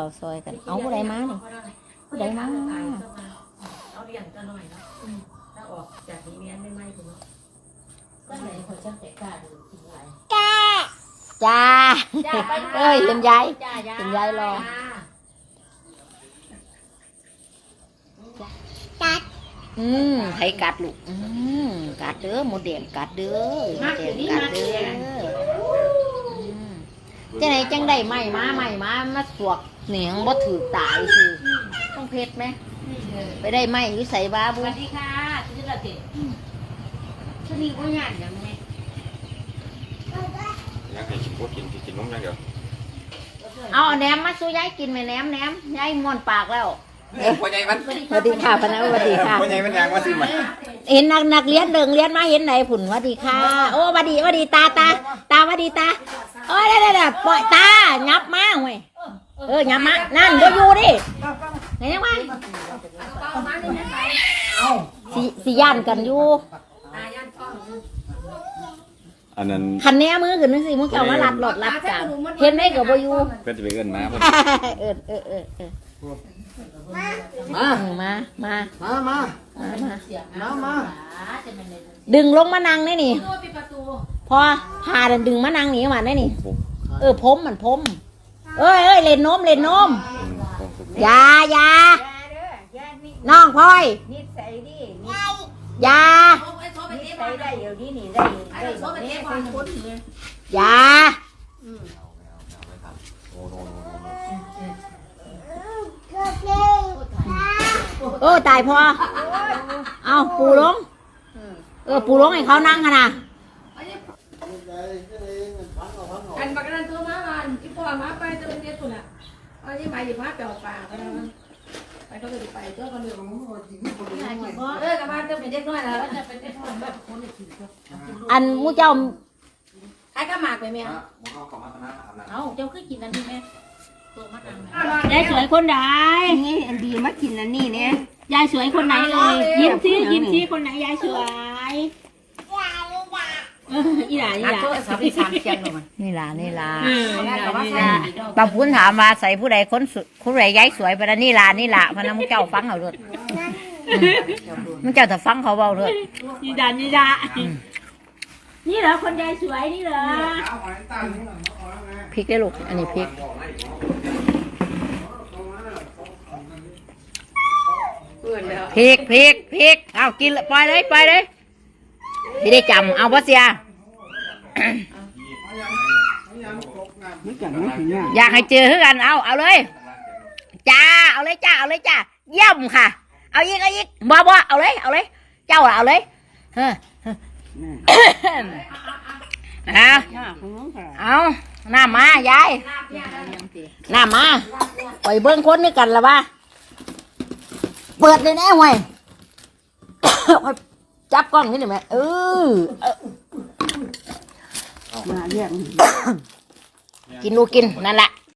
าวซอยกัน เอาผู้ใดมานี่ผู้ใดมาเอาเลี้ยงก็หน่อยเนาะถ้าออกจากนี้เมียนไม่ไหม้ถึงเนาะก็ไหนคนช่างแต่กล้าดูกินอะไรจ้าเอ้ยเห็นยายจ้ายาเห็นยายรออืมไผกัดลูก อืมกัดเด้อหมดแดงกัดเด้อหมดแดงกัดเด้ออืม จังไหนจังได้ไหมมาไหมมามาสวกเหนียงบ่ถือตายสิต้องเพชรไหมไปได้ไหมอยู่ใส่บ้าสบุวัสดีค่ะชื่อละเด็กชนีก็หยาดอย่างไงอยากให้กินพวกกินที่กินนมอย่างเดียวเอาแหนมมาสู้ยายกินไหมแหนมแหนมยายม่วนปากแล้วพ่อใหญ่มันสวัสดีค่ะพนักสวัสดีค่ะ พ่อใหญ่มันยางมาซื้อมาเห็นนักนักเรียนเดิงเรียนมาเห็นไหนผุนสวัสดีค่ะ โอ้สวัสดีสวัสดีตาตาตาสวัสดีตา โอ้ยได้ได้ได้ปล่อยตายับมาเว้ยเออยับมานั่นบ่อยู่ดิไหนยังไงสิสิย่านกันอยู่ตาย่านท้องอันนั้นคันแน่มือขึ้นนึงสิมึงเอามาลัดหลอดลัดจานเห็นได้กับบ่อยู่เพื่อนจะไปเอิ้นมาเพิ่นเออเออเออเออมา มา มา มา มา มา มามามาจะเป็นเลยดึงลงมานั่งได้นี่ตัวปิดประตู พอพาดันดึงมานั่งนี่มาได้นี่ผมเออผมมันผมเอ้ยเอ้ยเล่นนมเล่นนมอืมผมผมอยาอยาน้องพลอยนิสัยดีอยาโทรไปโทรไปนิเตะบสัอยลได้เดี๋ยวนี้นี่ได้ไอ้ได้โทรไปแม่เตะบอเป็ลนคนเลยอยาโอ้โหเออตายพอ เอาปูลง เออปูลงให้เขานั่งขนาด อันปากกันตัวมาบ้านที่พ่อมาไปตัวเด็กคนน่ะอันนี้ไปหยิบผ้าเปล่าปากกันไปก็จะไปตัวคนเดียวเออกับบ้านจะเป็นเด็กน้อยแล้วจะเป็นเด็กน้อยแบบคนเด็กขี่อันหมูเจ้าใครก็หมากไปเมียผมเอาของมาตอนนั้นอาบน้ำเอ้าเจ้าคือกินอันนี้ไหมตัวมาทางไหนยายสวยคนไหนนี่อันดีมากินอันนี้เนี่ยยายสวยคนไหนเลยยิ้มซิยิ้มซิคนไหนยายสวยเอออีหลาอีนักหลาโทษสามที่สามเชียงลงมานี่ล่ะนี่ล่ะเออแต่ว่าใส่ดีดอกบางพูนถามว่าใส่ผู้ใดคนสุดผู้ใดย้ายสวยไปแล้วนี่ล่ะนี่ล่ะพะนัมึงเจ้าฟังเอาด้วยมึงเจ้าจะฟังเขาเบาด้วยนี่ดานี่ดานี่เหรอคนยายสวยนี่เหรอพริกได้ลูกอันนี้พริกเพื่อนแล้วพริกพริกพริกเอากินเลยปล่อยเลยปล่อยเลย พี่ได้จำเอาบ่เสียไม่จังไม่ถึงอะอยากให้เจอคือกันเอาเอาเลยจ้าเอาเลยจ้าเอาเลยจ้าเยี่ยมค่ะ เอาอีกเอาอีกบ่บ่เอาเลยเอาเลย เจ้าอะเอาเลยเฮ้อเอายากของน้องค่ะเอาหน้ามายายหน้ามาไปเบิ้งคนนี่กันละว่าเปิดเลยแน่เว้ย จับกล้องนี่หนึ่งไหมเออเออมาเรียกกินดูกินนั่นแหละ